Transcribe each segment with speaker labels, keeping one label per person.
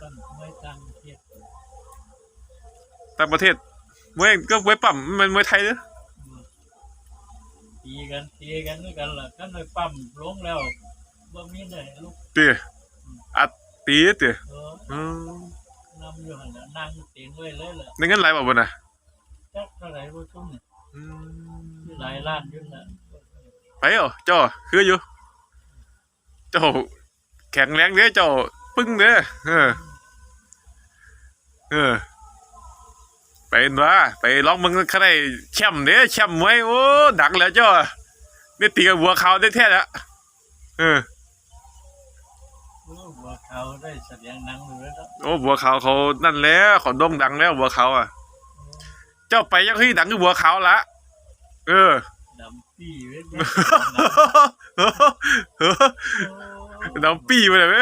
Speaker 1: ปั้มมวยต่างประเทศ
Speaker 2: ต่างประเทศมวยก็มวยปั่มมันมวยไทยเด้อ
Speaker 1: ตีกันตีกันด้วยกันล่ะกันเลยปั้มลงแล้วบ่มีได้ลูก
Speaker 2: เตะอัดตีเตะ
Speaker 1: เออ
Speaker 2: อืม
Speaker 1: นำอยู่หั่นน่ะนั่งเตียงไว้เลยล่ะ
Speaker 2: ในเงินหลายบ่บ่น่ะ
Speaker 1: จักเท่าไหร่บ่ซุ่มนี่
Speaker 2: อืม
Speaker 1: มีหลายล้านอยู่น่ะ
Speaker 2: ไปเหรอเจ้าคืออยู่ เจ้าแข็งแรงเด้อเจ้าปึ้งเด้อเออ เออ ไปว่าไปลองมึงข้าได้แชมป์เด้อแชมป์มวยโอ้ดังแล้วเจ้านี่ตีกับหัวเขาได้แท้แล้วเออ
Speaker 1: โอ้บัวขาวได้แสดงหนังเลยแล้ว
Speaker 2: โอ้บัวขาวเขานั่นแล้วเขาโด่งดังแล้วบัวขาวอะ เจ้าไปยังที่ดังคือบัวขาวละเออ
Speaker 1: ดำปี้เว้ย
Speaker 2: ดำปี้มาเลยไหม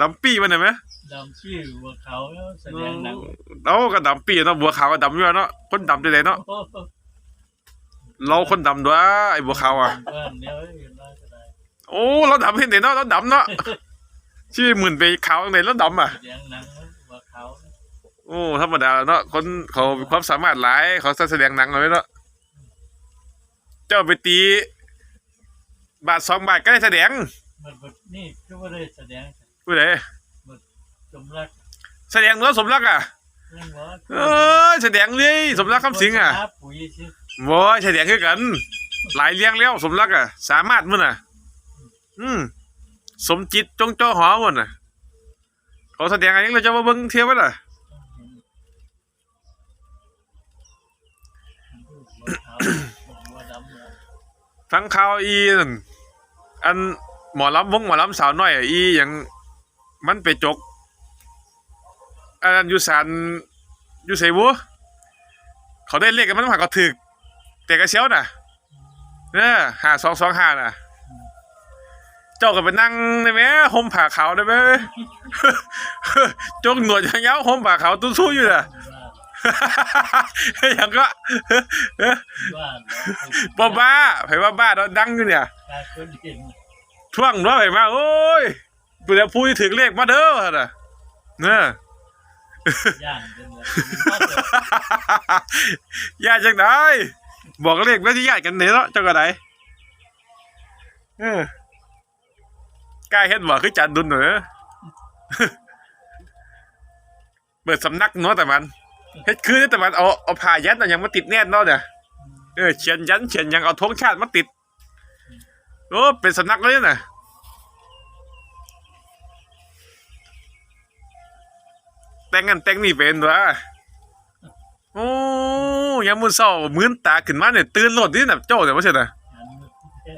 Speaker 2: ดำปี้มาเลยไหม
Speaker 1: ดำปี้บัวขาวแล้วแสดงหนัง
Speaker 2: เราก็ดำปี้เนาะบัวขาวก็ดำอยู่เนาะคนดำได้เลยเนาะ
Speaker 1: โอ้โห
Speaker 2: เราคนดำด้วยไอ้บัวขาวอะ
Speaker 1: เพื่อนเดี๋ยวเห็นว่าจะได้
Speaker 2: โอ้เราดำเห็นไหนเนาะเราดำเนาะ ชื่อหมื่นไปขาวไหนแล้วดำอะ
Speaker 1: แสดงหนังบัวขาว
Speaker 2: โอ้ธรรมดาเนาะคนเขามีความสามารถหลายเขาแสดงหนังเลยเนาะเจ้าไปตี บาทสองบาทก็ได้แสดง
Speaker 1: มันบทนี่คือว่าได้แสดง
Speaker 2: ผู้ใด
Speaker 1: สมรัก
Speaker 2: แสดงแล้วสมรักอะ
Speaker 1: เรื่องว่า
Speaker 2: เออแสดงเลยสมรักคำสิงอะ
Speaker 1: หาปุ๋ยสิ
Speaker 2: โว้ยแสดงคือกัน หลายเลี้ยงแล้วสมรักอะ สามารถมันอะ อืมสมจิตจงจ้อหอมันอะเขาแสดงอะไรเราจะมาเบิ่งเทียบไว้ล่ะ
Speaker 1: บัวขาวบัวดำเนี่ย
Speaker 2: ทั้งข่าวอีนั่นอันหมอลำวงหมอลำสาวน้อยอะอีอย่างมันไปจก อันนั้นอยู่สารอยู่ไสบัวเขาได้เลขกันมันผ่านก็ถึก แต่กระเชียวน่ะเนี่ยหาสองสองห้าน่ะ เจ้าก็ไปนั่งได้ไหมห่มผ้าขาวได้ไหมจกหนวดยาวๆห่มผ้าขาวตุ้สู้อยู่น่ะอย่างก็
Speaker 1: บ้าน
Speaker 2: บ้าบ้าไผว่าบ้าเราดังอยู่เนี่ย
Speaker 1: การคนเห็น
Speaker 2: ช่วงว่าไผมาโอ้ยเดี๋ยวพูดถึงเลขมาเด้อน่ะเนี่ย
Speaker 1: ย่านเป็นเลย
Speaker 2: ญาติจังไดบอกเลขไม่ใช่ญาติกันเนี่ยเนาะเจ้าก็ได้เออกล้าเฮ็ดบ่คือจันดุนเหรอ เปิดสำนักเนาะแต่มันเฮ็ดคือแต่มันเอาเอาผ้ายันเอาหยังมาติดแน่นเนาะเนี่ยเออเขียนยันเขียนยังเอาธงชาติมาติดโอ้เป็นสำนักเลยน่ะ แต่งกันแต่งนี่เป็นวะโอ้ยามมื้อเช้ามื้นตาขึ้นมาเนี่ยตื่นโลดนี่น่ะเจ้าเนี่ยบ่ใช่น่ะ
Speaker 1: อันมุดแค่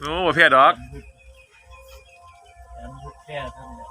Speaker 2: โอ้บ่เพียดอก
Speaker 1: อันมุดแค่ท่านเนี่ย